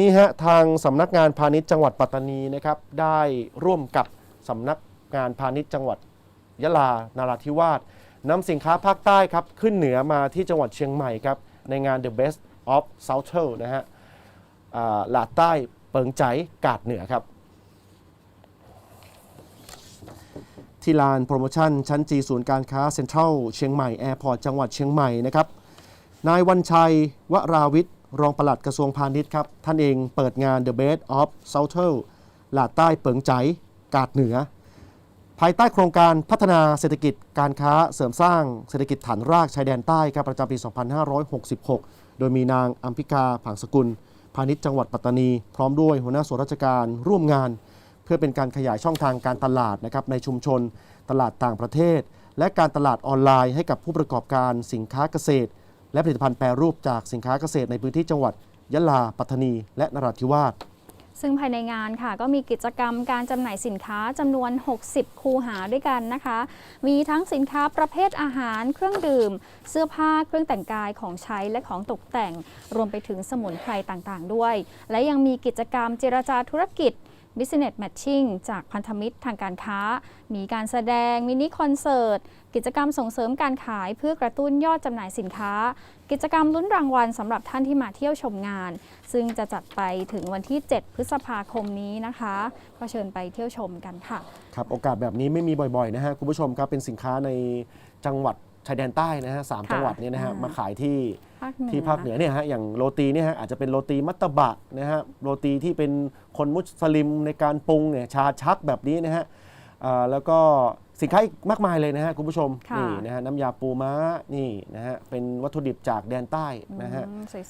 นี้ฮะทางสำนักงานพาณิชย์จังหวัดปัตตานีนะครับได้ร่วมกับสำนักงานพาณิชย์จังหวัดยะลานาราธิวาสนำสินค้าภาคใต้ครับขึ้นเหนือมาที่จังหวัดเชียงใหม่ครับในงาน The Best of Southern นะฮะหลาดใต้เปิงใจกาดเหนือครับ ที่ลานโปรโมชั่น ชั้นจีศูนย์การค้าเซ็นทรัลเชียงใหม่แอร์พอร์ตจังหวัดเชียงใหม่นะครับนายวันชัยวราวิทย์ รองปลัดกระทรวงพาณิชย์ครับ ท่านเองเปิดงาน The Best of Southern หลาดใต้เปิงใจ กาดเหนือ ภายใต้โครงการพัฒนาเศรษฐกิจการค้าเสริมสร้างเศรษฐกิจฐานรากชายแดนใต้ครับประจำปี 2566 โดยมีนางอัมพิกาผางสกุล พาณิชย์จังหวัดปัตตานี พร้อมด้วยหัวหน้าส่วนราชการร่วมงาน เพื่อเป็นการขยายช่องทางการตลาดนะครับในชุมชน ตลาดต่างประเทศ และการตลาดออนไลน์ให้กับผู้ประกอบการสินค้าเกษตร และผลิตภัณฑ์แปรรูปจากสินค้าเกษตรในพื้นที่จังหวัดยะลา ปัตตานี และนราธิวาสซึ่งภายในงานค่ะก็มีกิจกรรมการจำหน่ายสินค้าจำนวน 60 คูหาด้วยกันนะคะ มีทั้งสินค้าประเภทอาหาร เครื่องดื่ม เสื้อผ้า เครื่องแต่งกาย ของใช้และของตกแต่ง รวมไปถึงสมุนไพรต่างๆ ด้วย และยังมีกิจกรรมเจรจาธุรกิจ Business Matching จากพันธมิตรทางการค้า มีการแสดงมินิคอนเสิร์ต กิจกรรมส่งเสริมการขายเพื่อกระตุ้นยอดจำหน่ายสินค้า กิจกรรมลุ้นรางวัลสำหรับท่านที่มาเที่ยวชมงาน ซึ่งจะจัดไปถึงวันที่ 7 พฤษภาคมนี้นะคะ ก็เชิญไปเที่ยวชมกันค่ะ ครับ โอกาสแบบนี้ไม่มีบ่อยๆนะฮะคุณผู้ชมครับเป็นสินค้าในจังหวัด ชายแดนใต้นะฮะสามค่ะจังหวัดเนี่ยนะฮะอ่าม มาขายที่ภาคเหนือ ที่ภาคเหนือเนี่ยฮะอย่างโรตีเนี่ยฮะอาจจะเป็นโรตีมัตตบะนะฮะโรตีที่เป็นคนมุสลิมในการปรุงเนี่ยชาชักแบบนี้นะฮะอ่าแล้วก็สินค้าอีกมากมายเลยนะฮะคุณผู้ชมค่ะ นี่นะฮะน้ำยาปูม้านี่นะฮะเป็นวัตถุดิบจากแดนใต้นะฮะ อืมสวย